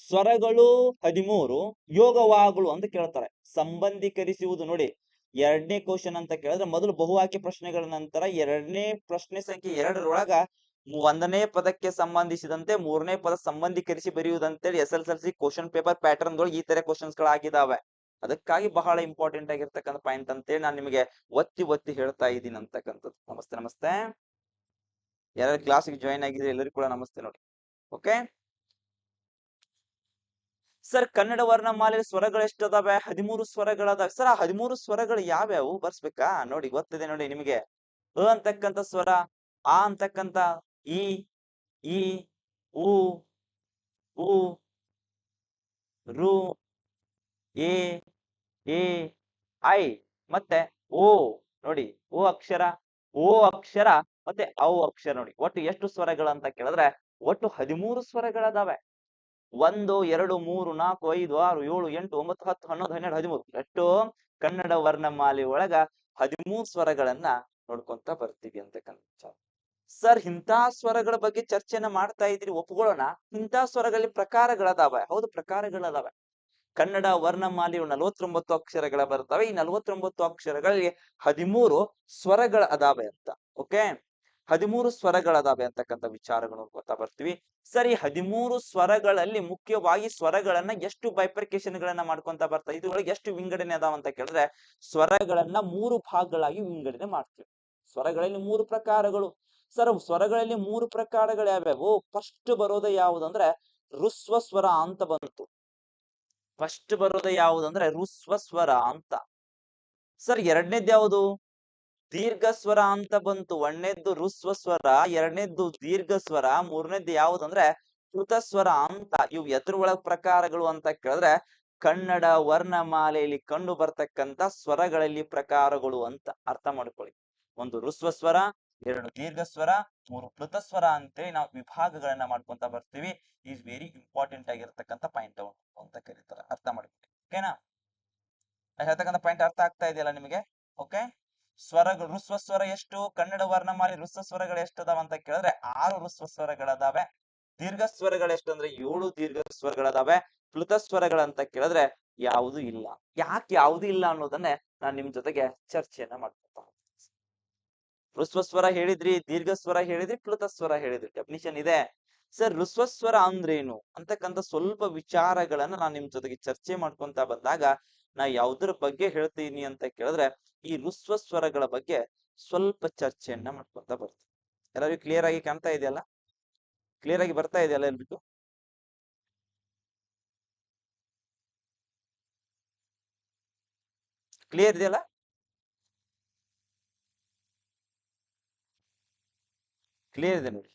ಸ್ವರಗಳು ಹದಿಮೂರು, ಯೋಗವಾಗಳು ಅಂತ ಕೇಳ್ತಾರೆ. ಸಂಬಂಧೀಕರಿಸುವುದು ನೋಡಿ, ಎರಡನೇ ಕ್ವಶನ್ ಅಂತ ಕೇಳಿದ್ರೆ ಮೊದಲು ಬಹುವಾಕ್ಯ ಪ್ರಶ್ನೆಗಳ ನಂತರ ಎರಡನೇ ಪ್ರಶ್ನೆ ಸಂಖ್ಯೆ ಎರಡರೊಳಗ ಒಂದನೇ ಪದಕ್ಕೆ ಸಂಬಂಧಿಸಿದಂತೆ ಮೂರನೇ ಪದ ಸಂಬಂಧೀಕರಿಸಿ ಬರೆಯುವುದಂತೇಳಿ S L L C question paper ಪ್ಯಾಟರ್ನ್ಗಳು ಈ ತರ ಕ್ವಶನ್ಸ್ ಗಳಾಗಿದಾವೆ ಅದಕ್ಕಾಗಿ ಬಹಳ ಇಂಪಾರ್ಟೆಂಟ್ ಆಗಿರ್ತಕ್ಕಂಥ ಪಾಯಿಂಟ್ ಅಂತೇಳಿ ನಾನು ನಿಮಗೆ ಒತ್ತಿ ಒತ್ತಿ ಹೇಳ್ತಾ ಇದ್ದೀನಿ ಅಂತಕ್ಕಂಥದ್ದು. ನಮಸ್ತೆ ನಮಸ್ತೆ. ಯಾರು ಕ್ಲಾಸಿಗೆ ಜಾಯಿನ್ ಆಗಿದ್ರೆ ಎಲ್ಲರಿಗೂ ಕೂಡ ನಮಸ್ತೆ ನೋಡಿ. ಓಕೆ ಸರ್ ಕನ್ನಡ ವರ್ಣಮಾಲೆಯಲ್ಲಿ ಸ್ವರಗಳು ಎಷ್ಟು ಅದಾವೆ ಹದಿಮೂರು ಸ್ವರಗಳದಾವೆ ಸರ್ ಆ ಹದಿಮೂರು ಸ್ವರಗಳು ಯಾವ್ಯಾವು? ಬರ್ಸ್ಬೇಕಾ? ನೋಡಿ, ಗೊತ್ತಿದೆ ನೋಡಿ ನಿಮಗೆ. ಅ ಅಂತಕ್ಕಂಥ ಸ್ವರ, ಆ ಅಂತಕ್ಕಂಥ ಇ ಈ, ಉ ಉ, ರು, ಎ ಎ, ಐ, ಮತ್ತೆ ಓ, ನೋಡಿ, ಓ ಅಕ್ಷರ ಓ ಅಕ್ಷರ, ಮತ್ತೆ ಔ ಅಕ್ಷರ ನೋಡಿ. ಒಟ್ಟು ಎಷ್ಟು ಸ್ವರಗಳು ಅಂತ ಕೇಳಿದ್ರೆ, ಒಟ್ಟು ಹದಿಮೂರು ಸ್ವರಗಳದಾವೆ. ಒಂದು, ಎರಡು, ಮೂರು, ನಾಲ್ಕು, ಐದು, ಆರು, ಏಳು, ಎಂಟು, ಒಂಬತ್ತು, ಹತ್ತು, ಹನ್ನೊಂದು, ಹನ್ನೆರಡು, ಹದಿಮೂರು ಎಷ್ಟು ಕನ್ನಡ ವರ್ಣಮಾಲೆ ಒಳಗ ಹದಿಮೂರು ಸ್ವರಗಳನ್ನ ನೋಡ್ಕೊಂತ ಬರ್ತೀವಿ ಅಂತಕ್ಕಂಥ ಸರ್, ಇಂಥ ಸ್ವರಗಳ ಬಗ್ಗೆ ಚರ್ಚೆನ ಮಾಡ್ತಾ ಇದ್ರಿ ಒಪ್ಕೊಳ್ಳೋಣ? ಇಂಥ ಸ್ವರಗಳಲ್ಲಿ ಪ್ರಕಾರಗಳದಾವೆ? ಹೌದು, ಪ್ರಕಾರಗಳದಾವೆ. ಕನ್ನಡ ವರ್ಣಮಾಲೆಯು ನಲವತ್ತೊಂಬತ್ತು ಅಕ್ಷರಗಳ ಬರ್ತವೆ. ಈ ನಲವತ್ತೊಂಬತ್ತು ಅಕ್ಷರಗಳಲ್ಲಿ ಹದಿಮೂರು ಸ್ವರಗಳ ಅದಾವೆ ಅಂತ. ಓಕೆ? ಹದಿಮೂರು ಸ್ವರಗಳದಾವೆ ಅಂತಕ್ಕಂಥ ವಿಚಾರಗಳು ಗೊತ್ತಾ ಬರ್ತೀವಿ. ಸರಿ, ಹದಿಮೂರು ಸ್ವರಗಳಲ್ಲಿ ಮುಖ್ಯವಾಗಿ ಸ್ವರಗಳನ್ನ ಎಷ್ಟು ಬೈಪ್ರಿಕೇಶನ್ ಗಳನ್ನ ಮಾಡ್ಕೊಂತ ಬರ್ತಾ, ಇದ್ರೊಳಗೆ ಎಷ್ಟು ವಿಂಗಡಣೆ ಅದಾವ ಅಂತ ಕೇಳಿದ್ರೆ, ಸ್ವರಗಳನ್ನ ಮೂರು ಭಾಗಗಳಾಗಿ ವಿಂಗಡಣೆ ಮಾಡ್ತೀವಿ. ಸ್ವರಗಳಲ್ಲಿ ಮೂರು ಪ್ರಕಾರಗಳು. ಸರ್, ಸ್ವರಗಳಲ್ಲಿ ಮೂರು ಪ್ರಕಾರಗಳು ಯಾವ್ಯಾವು? ಫಸ್ಟ್ ಬರೋದ ಯಾವುದಂದ್ರೆ, ರುಸ್ವ ಸ್ವರ ಅಂತ ಬಂತು. ಫಸ್ಟ್ ಬರೋದ ಯಾವುದಂದ್ರೆ, ರುಸ್ವ ಸ್ವರ ಅಂತ. ಸರ್, ಎರಡನೇದ್ ಯಾವುದು? ದೀರ್ಘ ಸ್ವರ ಅಂತ ಬಂತು. ಒಂದನೇದ್ದು ರುಸ್ವ ಸ್ವರ ಎರಡನೇದ್ದು ದೀರ್ಘ ಸ್ವರ ಮೂರನೇದ್ದು ಯಾವುದಂದ್ರೆ ಕೃತ ಸ್ವರ ಅಂತ. ಇವು ಎದ್ರ ಪ್ರಕಾರಗಳು ಅಂತ ಕೇಳಿದ್ರೆ ಕನ್ನಡ ವರ್ಣಮಾಲೆಯಲ್ಲಿ ಕಂಡು ಬರ್ತಕ್ಕಂತ ಸ್ವರಗಳಲ್ಲಿ ಪ್ರಕಾರಗಳು ಅಂತ ಅರ್ಥ ಮಾಡ್ಕೊಳ್ಳಿ. ಒಂದು ರುಸ್ವ ಸ್ವರ ಎರಡು ದೀರ್ಘ ಸ್ವರ ಮೂರು ಕೃತ ಸ್ವರ ಅಂತೇಳಿ ನಾವು ವಿಭಾಗಗಳನ್ನ ಮಾಡ್ಕೊಂತ ಬರ್ತೀವಿ. ಈಸ್ ವೆರಿ ಇಂಪಾರ್ಟೆಂಟ್ ಆಗಿರ್ತಕ್ಕಂಥ ಪಾಯಿಂಟ್ ಅಂತ ಕರೀತಾರೆ. ಅರ್ಥ ಮಾಡ್ಕೊಳ್ಳಿ. ಓಕೆನಾ ಹೇಳ್ತಕ್ಕಂಥ ಪಾಯಿಂಟ್ ಅರ್ಥ ಆಗ್ತಾ ಇದೆಯಲ್ಲ ನಿಮಗೆ? ಓಕೆ ಸ್ವರಗಳು ಋಸ್ವ ಸ್ವರ ಎಷ್ಟು, ಕನ್ನಡ ವರ್ಣಮಾಲೆ ಋಸ್ವ ಸ್ವರಗಳು ಎಷ್ಟು ಅದಾವ ಅಂತ ಕೇಳಿದ್ರೆ ಆರು ಋಸ್ವ ಸ್ವರಗಳದಾವೆ ದೀರ್ಘ ಸ್ವರಗಳು ಎಷ್ಟು ಅಂದ್ರೆ ಏಳು ದೀರ್ಘ ಸ್ವರಗಳದಾವೆ ಪ್ಲುತ ಸ್ವರಗಳಂತ ಕೇಳಿದ್ರೆ ಯಾವುದು ಇಲ್ಲ. ಯಾಕೆ ಯಾವುದು ಇಲ್ಲ ಅನ್ನೋದನ್ನೇ ನಾನು ನಿಮ್ ಜೊತೆಗೆ ಚರ್ಚೆಯನ್ನ ಮಾಡ್ಕೊತಾ ಸ್ವರ ಹೇಳಿದ್ರಿ ದೀರ್ಘ ಸ್ವರ ಹೇಳಿದ್ರಿ ಪ್ಲುತ ಸ್ವರ ಹೇಳಿದ್ರಿ. ಡೆಫಿನಿಷನ್ ಇದೆ. ಸರ್, ಋಸ್ವಸ್ವರ ಸ್ವರ ಅಂದ್ರೇನು? ಅಂತಕ್ಕಂಥ ಸ್ವಲ್ಪ ವಿಚಾರಗಳನ್ನ ನಾನು ನಿಮ್ ಜೊತೆಗೆ ಚರ್ಚೆ ಮಾಡ್ಕೊಂತ ಬಂದಾಗ ನಾ ಯಾವ್ದ್ರ ಬಗ್ಗೆ ಹೇಳ್ತೀನಿ ಅಂತ ಕೇಳಿದ್ರೆ, ಈ ರುಸ್ವ ಸ್ವರಗಳ ಬಗ್ಗೆ ಸ್ವಲ್ಪ ಚರ್ಚೆಯನ್ನ ಮಾಡ್ಕೊಂತ ಬರ್ತೀನಿ. ಎಲ್ಲರಿಗೂ ಕ್ಲಿಯರ್ ಆಗಿ ಕಾಣ್ತಾ ಇದೆಯಲ್ಲ? ಕ್ಲಿಯರ್ ಆಗಿ ಬರ್ತಾ ಇದೆಯಲ್ಲ ಎಲ್ರಿಗೂ? ಕ್ಲಿಯರ್ ಇದೆಯಲ್ಲ? ಕ್ಲಿಯರ್ ಇದೆ ನೋಡಿ.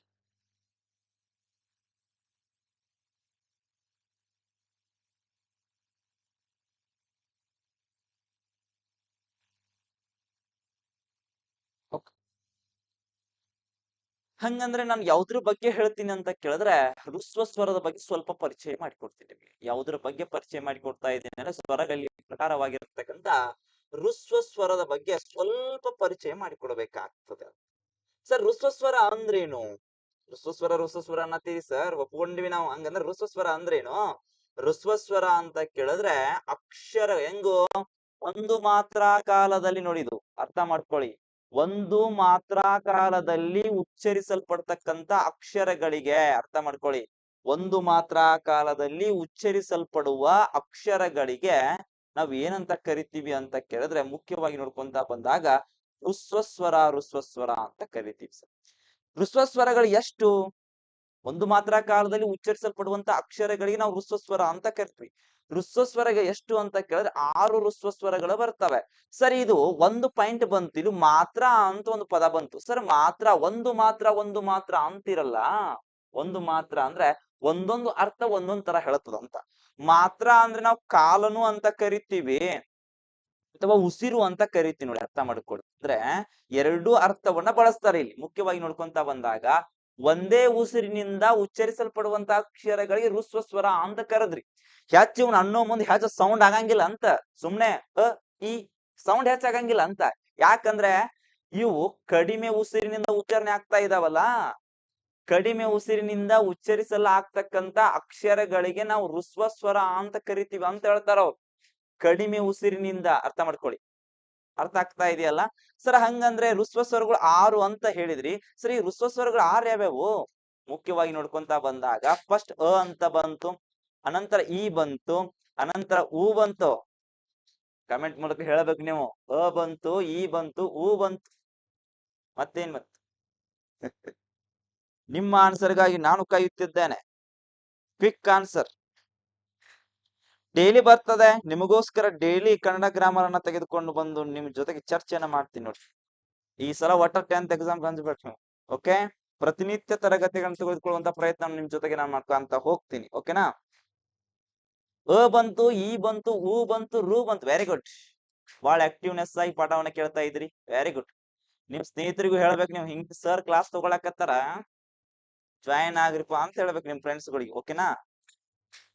ಹಂಗಂದ್ರೆ ನಾನು ಯಾವ್ದ್ರ ಬಗ್ಗೆ ಹೇಳ್ತೀನಿ ಅಂತ ಕೇಳಿದ್ರೆ, ಹೃಸ್ವ ಸ್ವರದ ಬಗ್ಗೆ ಸ್ವಲ್ಪ ಪರಿಚಯ ಮಾಡಿಕೊಡ್ತೀನಿ ನಿಮಗೆ. ಯಾವ್ದ್ರ ಬಗ್ಗೆ ಪರಿಚಯ ಮಾಡಿಕೊಡ್ತಾ ಇದ್ದೀನಿ ಅಂದ್ರೆ ಸ್ವರಗಳಲ್ಲಿ ಪ್ರಕಾರವಾಗಿರ್ತಕ್ಕಂತ ಋಸ್ವ ಸ್ವರದ ಬಗ್ಗೆ ಸ್ವಲ್ಪ ಪರಿಚಯ ಮಾಡಿಕೊಡ್ಬೇಕಾಗ್ತದೆ. ಸರ್, ಹೃಸ್ವ ಸ್ವರ ಅಂದ್ರೇನು? ಹೃಸ್ವ ಸ್ವರ ಅನ್ನತ್ತೀವಿ ಸರ್, ಒಪ್ಕೊಂಡ್ವಿ ನಾವು. ಹಂಗಂದ್ರೆ ಸ್ವರ ಅಂದ್ರೇನು? ಹೃಸ್ವ ಸ್ವರ ಅಂತ ಕೇಳಿದ್ರೆ ಅಕ್ಷರ ಹೆಂಗು, ಒಂದು ಮಾತ್ರ ಕಾಲದಲ್ಲಿ ನೋಡಿದು ಅರ್ಥ ಮಾಡ್ಕೊಳ್ಳಿ. ಒಂದು ಮಾತ್ರ ಕಾಲದಲ್ಲಿ ಉಚ್ಚರಿಸಲ್ಪಡ್ತಕ್ಕಂತ ಅಕ್ಷರಗಳಿಗೆ ಅರ್ಥ ಮಾಡ್ಕೊಳ್ಳಿ. ಒಂದು ಮಾತ್ರ ಕಾಲದಲ್ಲಿ ಉಚ್ಚರಿಸಲ್ಪಡುವ ಅಕ್ಷರಗಳಿಗೆ ನಾವ್ ಏನಂತ ಕರಿತೀವಿ ಅಂತ ಕೇಳಿದ್ರೆ ಮುಖ್ಯವಾಗಿ ನೋಡ್ಕೊಂತ ಬಂದಾಗ ಋಸ್ವಸ್ವರ ಋಸ್ವಸ್ವರ ಅಂತ ಕರಿತೀವಿ ಸರ್. ಋಸ್ವಸ್ವರಗಳು ಎಷ್ಟು? ಒಂದು ಮಾತ್ರ ಕಾಲದಲ್ಲಿ ಉಚ್ಚರಿಸಲ್ಪಡುವಂತ ಅಕ್ಷರಗಳಿಗೆ ನಾವು ಋಸ್ವಸ್ವರ ಅಂತ ಕರಿತೀವಿ. ಹೃಸ್ವಸ್ವರಗೆ ಎಷ್ಟು ಅಂತ ಕೇಳಿದ್ರೆ ಆರು ಹೃಸ್ವಸ್ವರಗಳು ಬರ್ತವೆ. ಸರ್, ಇದು ಒಂದು ಪಾಯಿಂಟ್ ಬಂತು, ಇದು ಮಾತ್ರ ಅಂತ ಒಂದು ಪದ ಬಂತು. ಸರ್, ಮಾತ್ರ, ಒಂದು ಮಾತ್ರ ಒಂದು ಮಾತ್ರ ಅಂತಿರಲ್ಲ. ಒಂದು ಮಾತ್ರ ಅಂದ್ರೆ ಒಂದೊಂದು ಅರ್ಥ ಒಂದೊಂದ್ ತರ ಹೇಳುತ್ತದಂತ ಮಾತ್ರ ಅಂದ್ರೆ ನಾವು ಕಾಲನು ಅಂತ ಕರಿತೀವಿ ಅಥವಾ ಉಸಿರು ಅಂತ ಕರಿತೀವಿ ನೋಡಿ, ಅರ್ಥ ಮಾಡ್ಕೊಳ್ಳಿ. ಅಂದ್ರೆ ಎರಡು ಅರ್ಥವನ್ನ ಬಳಸ್ತಾರೆ ಇಲ್ಲಿ. ಮುಖ್ಯವಾಗಿ ನೋಡ್ಕೊಂತ ಬಂದಾಗ ಒಂದೇ ಉಸಿರಿನಿಂದ ಉಚ್ಚರಿಸಲ್ಪಡುವಂತ ಅಕ್ಷರಗಳಿಗೆ ರುಸ್ವ ಸ್ವರ ಅಂತ ಕರೆದ್ರಿ. ಹೆಚ್ಚು ಇವ್ನ ಅನ್ನೋ ಮುಂದೆ ಹೆಚ್ಚು ಸೌಂಡ್ ಆಗಂಗಿಲ್ಲ ಅಂತ. ಸುಮ್ನೆ ಅ, ಈ ಸೌಂಡ್ ಹೆಚ್ಚಾಗಂಗಿಲ್ಲ ಅಂತ. ಯಾಕಂದ್ರೆ ಇವು ಕಡಿಮೆ ಉಸಿರಿನಿಂದ ಉಚ್ಚಾರಣೆ ಆಗ್ತಾ ಇದಾವಲ್ಲ. ಕಡಿಮೆ ಉಸಿರಿನಿಂದ ಉಚ್ಚರಿಸಲಾಗ್ತಕ್ಕಂತ ಅಕ್ಷರಗಳಿಗೆ ನಾವು ರುಸ್ವ ಸ್ವರ ಅಂತ ಕರಿತೀವಿ ಅಂತ ಹೇಳ್ತಾರ ಅವ್ರು ಕಡಿಮೆ ಉಸಿರಿನಿಂದ, ಅರ್ಥ ಮಾಡ್ಕೊಳ್ಳಿ. ಅರ್ಥ ಆಗ್ತಾ ಇದೆಯಲ್ಲ? ಸರ್ ಹಂಗಂದ್ರೆ ಋಸ್ವ ಸ್ವರಗಳು ಆರು ಅಂತ ಹೇಳಿದ್ರಿ. ಸರಿ ಋಸ್ವ ಸ್ವರಗಳು ಆರು ಯಾವ್ಯಾವು? ಮುಖ್ಯವಾಗಿ ನೋಡ್ಕೊಂತ ಬಂದಾಗ ಫಸ್ಟ್ ಅ ಅಂತ ಬಂತು ಅನಂತರ ಇ ಬಂತು ಅನಂತರ ಊ ಬಂತು. ಕಮೆಂಟ್ ಮೂಲಕ ಹೇಳಬೇಕು ನೀವು. ಅ ಬಂತು ಇ ಬಂತು ಊ ಬಂತು. ಮತ್ತೇನ್ ಮತ್ತೆ (laughs) ನಿಮ್ಮ ಆನ್ಸರ್ಗಾಗಿ ನಾನು ಕಾಯುತ್ತಿದ್ದೇನೆ. Quick answer. ಡೈಲಿ ಬರ್ತದೆ. ನಿಮಗೋಸ್ಕರ ಡೈಲಿ ಕನ್ನಡ ಗ್ರಾಮರ್ ಅನ್ನ ತೆಗೆದುಕೊಂಡು ಬಂದು ನಿಮ್ ಜೊತೆಗೆ ಚರ್ಚೆಯನ್ನ ಮಾಡ್ತೀನಿ ನೋಡಿ ಈ ಸಲ ವಾಟರ್ ಟೆಂತ್ ಎಕ್ಸಾಮ್ ಬಂದ್ಬಿಟ್ಟು ನೀವು ಓಕೆ ಪ್ರತಿನಿತ್ಯ ತರಗತಿಗಳನ್ನು ತೆಗೆದುಕೊಳ್ಳುವಂತ ಪ್ರಯತ್ನ ನಿಮ್ ಜೊತೆಗೆ ನಾನು ಮಾಡ್ಕೊಂತ ಹೋಗ್ತೀನಿ. ಓಕೆನಾ ಅ ಬಂತು, ಈ ಬಂತು ಉ ಬಂತು, ರು ಬಂತು. ವೆರಿ ಗುಡ್ ಬಹಳ ಆಕ್ಟಿವ್ನೆಸ್ ಆಗಿ ಪಾಠವನ್ನ ಕೇಳ್ತಾ ಇದ್ರಿ. ವೆರಿ ಗುಡ್ ನಿಮ್ ಸ್ನೇಹಿತರಿಗೂ ಹೇಳ್ಬೇಕು, ನೀವು ಹಿಂಗ್ ಸರ್ ಕ್ಲಾಸ್ ತಗೊಳಕತ್ತಾರ ಜಾಯಿನ್ ಆಗ್ರಿಪ್ಪ ಅಂತ ಹೇಳ್ಬೇಕು ನಿಮ್ ಫ್ರೆಂಡ್ಸ್ ಗಳಿಗೆ. ಓಕೆನಾ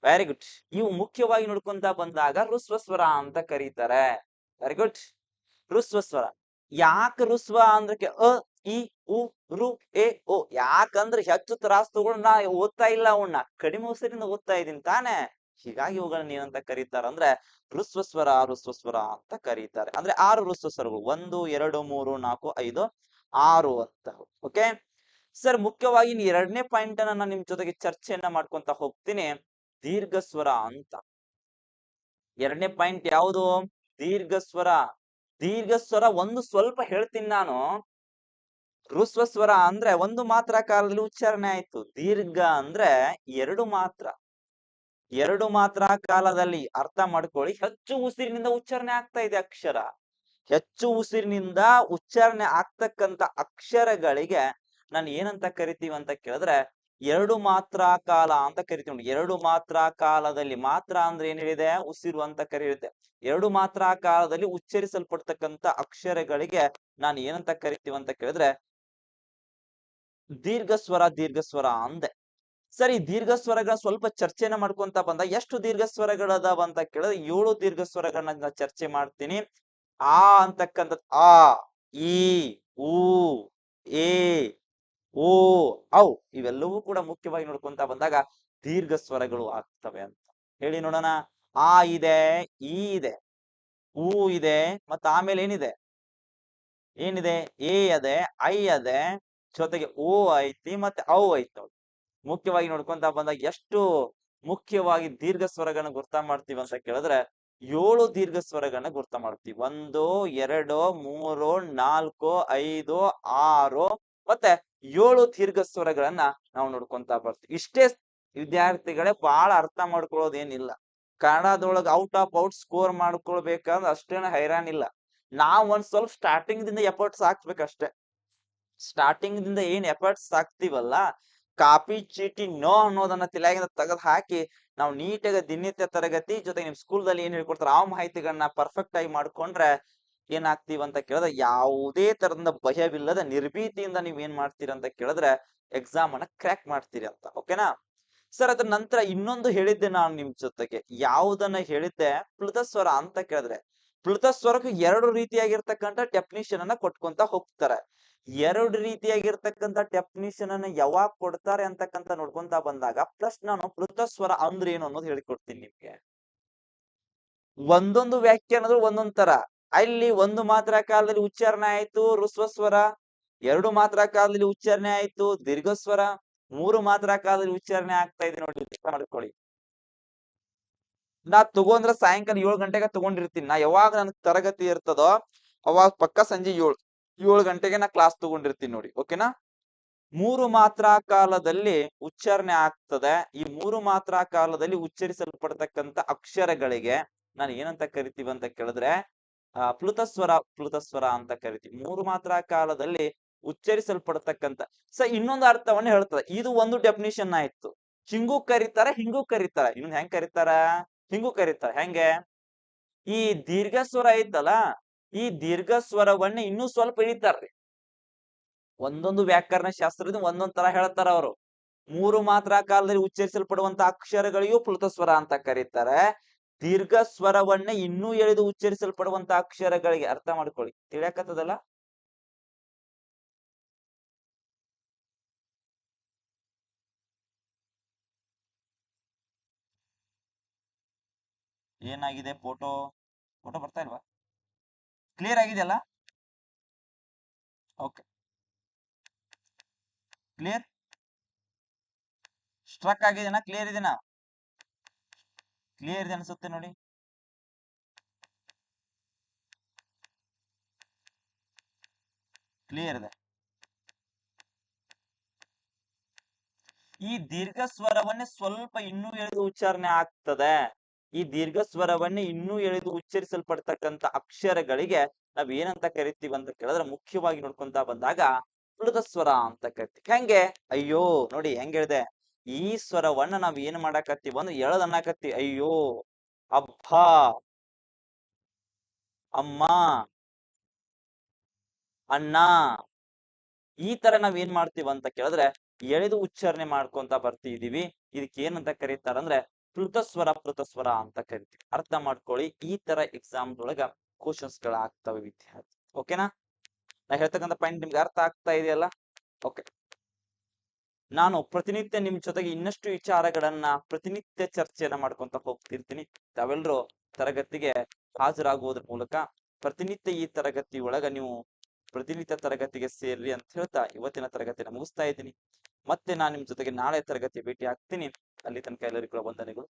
ವೆರಿ ಗುಡ್ ಇವು ಮುಖ್ಯವಾಗಿ ನೋಡ್ಕೊಂತ ಬಂದಾಗ ಋಸ್ವ ಸ್ವರ ಅಂತ ಕರೀತಾರೆ. ವೆರಿ ಗುಡ್ ಋಸ್ವ ಸ್ವರ ಯಾಕ ಋಸ್ವ ಅಂದ್ರೆ ಅ, ಇ, ಉ, ರು, ಎ, ಓ. ಯಾಕಂದ್ರೆ ಹೆಚ್ಚು ತ್ರಾಸ್ ತಗೊಂಡು ನಾ ಓದ್ತಾ ಇಲ್ಲ ಅವನ್ನ ಕಡಿಮೆ ಉಸಿರಿಂದ ಓದ್ತಾ ಇದೀನಿ ತಾನೇ. ಹೀಗಾಗಿ ಇವುಗಳನ್ನ ಏನಂತ ಕರೀತಾರ. ಅಂದ್ರೆ ಋಸ್ವ ಸ್ವರ ಋಸ್ವ ಸ್ವರ ಅಂತ ಕರೀತಾರೆ. ಅಂದ್ರೆ ಆರು ಋಸ್ವ ಸ್ವರಗಳು ಒಂದು, ಎರಡು, ಮೂರು, ನಾಲ್ಕು, ಐದು, ಆರು ಅಂತ. ಓಕೆ ಸರ್, ಮುಖ್ಯವಾಗಿ ಎರಡನೇ ಪಾಯಿಂಟ್ ಅನ್ನ ನಾನು ನಿಮ್ ಜೊತೆಗೆ ಚರ್ಚೆಯನ್ನ ಮಾಡ್ಕೊಂತ ಹೋಗ್ತೀನಿ. ದೀರ್ಘ ಸ್ವರ ಅಂತ. ಎರಡನೇ ಪಾಯಿಂಟ್ ಯಾವುದು? ದೀರ್ಘ ಸ್ವರ ದೀರ್ಘ ಸ್ವರ ಒಂದು ಸ್ವಲ್ಪ ಹೇಳ್ತೀನಿ ನಾನು. ಋಸ್ವ ಸ್ವರ ಅಂದ್ರೆ ಒಂದು ಮಾತ್ರ ಕಾಲದಲ್ಲಿ ಉಚ್ಚಾರಣೆ ಆಯ್ತು. ದೀರ್ಘ ಅಂದ್ರೆ ಎರಡು ಮಾತ್ರ. ಎರಡು ಮಾತ್ರ ಕಾಲದಲ್ಲಿ ಅರ್ಥ ಮಾಡ್ಕೊಳ್ಳಿ. ಹೆಚ್ಚು ಉಸಿರಿನಿಂದ ಉಚ್ಚಾರಣೆ ಆಗ್ತಾ ಇದೆ ಅಕ್ಷರ. ಹೆಚ್ಚು ಉಸಿರಿನಿಂದ ಉಚ್ಚಾರಣೆ ಆಗ್ತಕ್ಕಂತ ಅಕ್ಷರಗಳಿಗೆ ನಾನು ಏನಂತ ಕರಿತೀವಿ ಅಂತ ಕೇಳಿದ್ರೆ ಎರಡು ಮಾತ್ರ ಕಾಲ ಅಂತ ಕರಿತೀವಿ. ಎರಡು ಮಾತ್ರ ಕಾಲದಲ್ಲಿ ಮಾತ್ರ ಅಂದ್ರೆ ಏನ್ ಹೇಳಿದೆ? ಉಸಿರು ಅಂತ ಕರೆಯುತ್ತೆ. ಎರಡು ಮಾತ್ರ ಕಾಲದಲ್ಲಿ ಉಚ್ಚರಿಸಲ್ಪಡ್ತಕ್ಕಂತ ಅಕ್ಷರಗಳಿಗೆ ನಾನು ಏನಂತ ಕರಿತೀವಿ ಅಂತ ಕೇಳಿದ್ರೆ ದೀರ್ಘ ಸ್ವರ ದೀರ್ಘ ಸ್ವರ ಅಂದೆ. ಸರಿ ದೀರ್ಘ ಸ್ವರಗಳ ಸ್ವಲ್ಪ ಚರ್ಚೆನ ಮಾಡ್ಕೊಂತ ಬಂದ, ಎಷ್ಟು ದೀರ್ಘ ಸ್ವರಗಳದಾವ ಅಂತ ಕೇಳಿದ್ರೆ, ಏಳು ದೀರ್ಘ ಸ್ವರಗಳನ್ನ ನಾನು ಚರ್ಚೆ ಮಾಡ್ತೀನಿ. ಆ ಅಂತಕ್ಕಂಥ ಆ, ಈ, ಊ, ಏ ಓ ಔ ಇವೆಲ್ಲವೂ ಕೂಡ ಮುಖ್ಯವಾಗಿ ನೋಡ್ಕೊಂತ ಬಂದಾಗ ದೀರ್ಘ ಸ್ವರಗಳು ಆಗ್ತವೆ ಅಂತ. ಹೇಳಿ ನೋಡೋಣ. ಆ ಇದೆ, ಈ ಇದೆ ಊ ಇದೆ, ಮತ್ತ ಆಮೇಲೆ ಏನಿದೆ? ಏನಿದೆ? ಎ ಅದೇ, ಐ ಅದೆ, ಜೊತೆಗೆ ಓ ಐತಿ, ಮತ್ತೆ ಔ ಐತಿ ಮುಖ್ಯವಾಗಿ ನೋಡ್ಕೊಂತ ಬಂದಾಗ ಎಷ್ಟು ಮುಖ್ಯವಾಗಿ ದೀರ್ಘ ಸ್ವರಗಳನ್ನ ಗುರ್ತ ಮಾಡ್ತೀವಿ ಅಂತ ಕೇಳಿದ್ರೆ ಏಳು ದೀರ್ಘ ಸ್ವರಗಳನ್ನ ಗುರ್ತ ಮಾಡ್ತೀವಿ. ಒಂದು, ಎರಡು, ಮೂರು, ನಾಲ್ಕು, ಐದು, ಆರು, ಮತ್ತೆ ಏಳು ದೀರ್ಘ ಸ್ವರಗಳನ್ನ ನಾವು ನೋಡ್ಕೊಂತ ಬರ್ತೀವಿ. ಇಷ್ಟೇ ವಿದ್ಯಾರ್ಥಿಗಳೇ ಬಹಳ ಅರ್ಥ ಮಾಡ್ಕೊಳ್ಳೋದೇನಿಲ್ಲ. ಕನ್ನಡದೊಳಗೆ ಔಟ್ ಆಫ್ ಔಟ್ ಸ್ಕೋರ್ ಮಾಡ್ಕೊಳ್ಬೇಕಂದ್ರೆ ಅಷ್ಟೇನ ಹೈರಾಣಿಲ್ಲ ನಾವ್ ಒಂದ್ ಸ್ವಲ್ಪ ಸ್ಟಾರ್ಟಿಂಗ್ ದಿಂದ ಎಫರ್ಟ್ಸ್ ಹಾಕ್ಬೇಕಷ್ಟೇ. ಸ್ಟಾರ್ಟಿಂಗ್ ದಿಂದ ಏನ್ ಎಫರ್ಟ್ಸ್ ಹಾಕ್ತಿವಲ್ಲ, ಕಾಪಿ, ಚೀಟಿ, ನೋ ಅನ್ನೋದನ್ನ ತಲೆಯಾಗಿಂದ ತೆಗೆದು ಹಾಕಿ ನಾವು ನೀಟಾಗಿ ದಿನನಿತ್ಯ ತರಗತಿ ಜೊತೆಗೆ ನಿಮ್ ಸ್ಕೂಲ್ದಲ್ಲಿ ಏನ್ ಹೇಳ್ಕೊಡ್ತಾರ ಆ ಮಾಹಿತಿಗಳನ್ನ ಪರ್ಫೆಕ್ಟ್ ಆಗಿ ಮಾಡ್ಕೊಂಡ್ರೆ ಏನಾಗ್ತೀವಿ ಅಂತ ಕೇಳಿದ್ರೆ ಯಾವುದೇ ತರದ ಭಯವಿಲ್ಲದ ನಿರ್ಭೀತಿಯಿಂದ ನೀವ್ ಏನ್ ಮಾಡ್ತೀರಿ ಅಂತ ಕೇಳಿದ್ರೆ ಎಕ್ಸಾಮ್ ಅನ್ನ ಕ್ರ್ಯಾಕ್ ಮಾಡ್ತೀರಿ ಅಂತ ಓಕೆನಾ ಸರ್ ಅದ್ರ ನಂತರ ಇನ್ನೊಂದು ಹೇಳಿದ್ದೆ ನಾನು ನಿಮ್ ಜೊತೆಗೆ. ಯಾವುದನ್ನ ಹೇಳಿದ್ದೆ? ಪ್ಲುತಸ್ವರ ಅಂತ ಕೇಳಿದ್ರೆ. ಪ್ಲುತಸ್ವರಕ್ಕೂ ಎರಡು ರೀತಿಯಾಗಿರ್ತಕ್ಕಂಥ ಡೆಫಿನಿಷನ್ ಅನ್ನ ಕೊಟ್ಕೊಂತ ಹೋಗ್ತಾರೆ. ಎರಡು ರೀತಿಯಾಗಿರ್ತಕ್ಕಂಥ ಡೆಫಿನಿಷನ್ ಅನ್ನ ಯಾವಾಗ ಕೊಡ್ತಾರೆ ಅಂತಕ್ಕಂತ ನೋಡ್ಕೊಂತ ಬಂದಾಗ ಪ್ಲಸ್ ನಾನು ಪ್ಲುತಸ್ವರ ಅಂದ್ರೆ ಏನು ಅನ್ನೋದು ಹೇಳಿಕೊಡ್ತೀನಿ ನಿಮ್ಗೆ. ಒಂದೊಂದು ವ್ಯಾಖ್ಯಾನದ್ರು ಒಂದೊಂದ್ ತರ. ಅಲ್ಲಿ ಒಂದು ಮಾತ್ರ ಕಾಲದಲ್ಲಿ ಉಚ್ಚಾರಣೆ ಆಯಿತು, ಋಸ್ವಸ್ವರ. ಎರಡು ಮಾತ್ರ ಕಾಲದಲ್ಲಿ ಉಚ್ಚಾರಣೆ ಆಯಿತು, ದೀರ್ಘಸ್ವರ. ಮೂರು ಮಾತ್ರ ಕಾಲದಲ್ಲಿ ಉಚ್ಚಾರಣೆ ಆಗ್ತಾ ಇದೆ ನೋಡಿ ಮಾಡ್ಕೊಳ್ಳಿ. ನಾ ತಗೊಂಡ್ರ ಸಾಯಂಕಾಲ ಏಳು ಗಂಟೆಗೆ ತಗೊಂಡಿರ್ತೀನಿ. ನಾ ಯಾವಾಗ ನನ್ ತರಗತಿ ಇರ್ತದೋ, ಅವಾಗ ಪಕ್ಕ ಸಂಜೆ ಏಳು ಏಳು ಗಂಟೆಗೆ ನಾ ಕ್ಲಾಸ್ ತಗೊಂಡಿರ್ತೀನಿ ನೋಡಿ ಓಕೆನಾ ಮೂರು ಮಾತ್ರ ಕಾಲದಲ್ಲಿ ಉಚ್ಚಾರಣೆ ಆಗ್ತದೆ. ಈ ಮೂರು ಮಾತ್ರ ಕಾಲದಲ್ಲಿ ಉಚ್ಚರಿಸಲ್ಪಡ್ತಕ್ಕಂತ ಅಕ್ಷರಗಳಿಗೆ ನಾನು ಏನಂತ ಕರಿತೀವಿ ಅಂತ ಕೇಳಿದ್ರೆ ಆ, ಪ್ಲುತಸ್ವರ ಪ್ಲುತಸ್ವರ ಅಂತ ಕರಿತೀವಿ. ಮೂರು ಮಾತ್ರ ಕಾಲದಲ್ಲಿ ಉಚ್ಚರಿಸಲ್ಪಡ್ತಕ್ಕಂತ ಸ ಇನ್ನೊಂದು ಅರ್ಥವನ್ನ ಹೇಳ್ತದೆ. ಇದು ಒಂದು ಡೆಫಿನಿಷನ್ ಆಯ್ತು ಹಿಂಗೂ ಕರೀತಾರ ಹಿಂಗೂ ಕರೀತಾರ. ಇನ್ನೊಂದ್ ಹೆಂಗ್ ಕರೀತಾರ? ಹಿಂಗೂ ಕರೀತಾರ. ಹೆಂಗೆ? ಈ ದೀರ್ಘ ಸ್ವರ ಐತಲ್ಲ, ಈ ದೀರ್ಘ ಸ್ವರವನ್ನ ಇನ್ನೂ ಸ್ವಲ್ಪ ಇಳಿತಾರ್ರಿ. ಒಂದೊಂದು ವ್ಯಾಕರಣ ಶಾಸ್ತ್ರದಿಂದ ಒಂದೊಂದ್ ತರ ಹೇಳ್ತಾರ ಅವರು. ಮೂರು ಮಾತ್ರ ಕಾಲದಲ್ಲಿ ಉಚ್ಚರಿಸಲ್ಪಡುವಂತ ಅಕ್ಷರಗಳಿಗೂ ಪ್ಲುತಸ್ವರ ಅಂತ ಕರೀತಾರೆ. ದೀರ್ಘ ಸ್ವರವನ್ನ ಇನ್ನೂ ಎಳೆದು ಉಚ್ಚರಿಸಲ್ಪಡುವಂತ ಅಕ್ಷರಗಳಿಗೆ ಅರ್ಥ ಮಾಡ್ಕೊಳ್ಳಿ. ತಿಳಿಯಾಕತ್ತದಲ್ಲ? ಏನಾಗಿದೆ? ಫೋಟೋ ಫೋಟೋ ಬರ್ತಾ ಇಲ್ವಾ? ಕ್ಲಿಯರ್ ಆಗಿದೆಯಲ್ಲ? ಓಕೆ. ಕ್ಲಿಯರ್? ಸ್ಟ್ರಕ್ ಆಗಿದೆನಾ? ಕ್ಲಿಯರ್ ಇದೆನಾ? ಕ್ಲಿಯರ್ ಇದೆ ಅನ್ಸುತ್ತೆ ನೋಡಿ. ಕ್ಲಿಯರ್ ಇದೆ ಈ ದೀರ್ಘ ಸ್ವರವನ್ನೇ ಸ್ವಲ್ಪ ಇನ್ನೂ ಎಳೆದು ಉಚ್ಚಾರಣೆ ಆಗ್ತದೆ. ಈ ದೀರ್ಘ ಸ್ವರವನ್ನೇ ಇನ್ನೂ ಎಳೆದು ಉಚ್ಚರಿಸಲ್ಪಡ್ತಕ್ಕಂಥ ಅಕ್ಷರಗಳಿಗೆ ನಾವ್ ಏನಂತ ಕರಿತೀವಿ ಅಂತ ಕೇಳಿದ್ರೆ ಮುಖ್ಯವಾಗಿ ನೋಡ್ಕೊಂತ ಬಂದಾಗ ಪ್ಲುತ ಸ್ವರ ಅಂತ ಕರಿತೀವಿ. ಹೆಂಗೆ? ಅಯ್ಯೋ, ನೋಡಿ ಹೆಂಗ್ ಹೇಳಿದೆ. ಈ ಸ್ವರವನ್ನ ನಾವ್ ಏನ್ ಮಾಡಾಕತ್ತೀವಿ ಅಂದ್ರೆ ಎಳದ್ ಅನ್ನಾಕತ್ತಿ, ಅಯ್ಯೋ ಅಪ್ಪ ಅಮ್ಮ! ಅಣ್ಣ! ಈ ತರ ನಾವ್ ಏನ್ ಮಾಡ್ತೀವಿ ಅಂತ ಕೇಳಿದ್ರೆ, ಎಳೆದು ಉಚ್ಚಾರಣೆ ಮಾಡ್ಕೊಂತ ಬರ್ತಿದೀವಿ. ಇದಕ್ಕೆ ಏನಂತ ಕರೀತಾರಂದ್ರೆ ಪೃತಸ್ವರ ಪೃತಸ್ವರ ಅಂತ ಕರಿತೀವಿ. ಅರ್ಥ ಮಾಡ್ಕೊಳ್ಳಿ, ಈ ತರ ಎಕ್ಸಾಮ್ ಒಳಗ ಕ್ವಶನ್ಸ್ ಗಳಾಗ್ತವೆ ವಿದ್ಯಾರ್ಥಿ. ಓಕೆನಾ? ನಾ ಹೇಳ್ತಕ್ಕಂಥ ಪಾಯಿಂಟ್ ನಿಮ್ಗೆ ಅರ್ಥ ಆಗ್ತಾ ಇದೆಯಲ್ಲ? ಓಕೆ. ನಾನು ಪ್ರತಿನಿತ್ಯ ನಿಮ್ ಜೊತೆಗೆ ಇನ್ನಷ್ಟು ವಿಚಾರಗಳನ್ನ ಪ್ರತಿನಿತ್ಯ ಚರ್ಚೆಯನ್ನ ಮಾಡ್ಕೊಂತ ಹೋಗ್ತಿರ್ತೀನಿ. ತಾವೆಲ್ಲರೂ ತರಗತಿಗೆ ಹಾಜರಾಗುವುದ್ರ ಮೂಲಕ ಪ್ರತಿನಿತ್ಯ ಈ ತರಗತಿ ಒಳಗ ನೀವು ಪ್ರತಿನಿತ್ಯ ತರಗತಿಗೆ ಸೇರ್ರಿ ಅಂತ ಹೇಳ್ತಾ ಇವತ್ತಿನ ತರಗತಿನ ಮುಗಿಸ್ತಾ ಇದ್ದೀನಿ. ಮತ್ತೆ ನಾನು ನಿಮ್ ಜೊತೆಗೆ ನಾಳೆ ತರಗತಿ ಭೇಟಿ ಆಗ್ತೀನಿ. ಅಲ್ಲಿ ತನಕ ಎಲ್ಲರಿಗೂ ವಂದನೆಗಳು.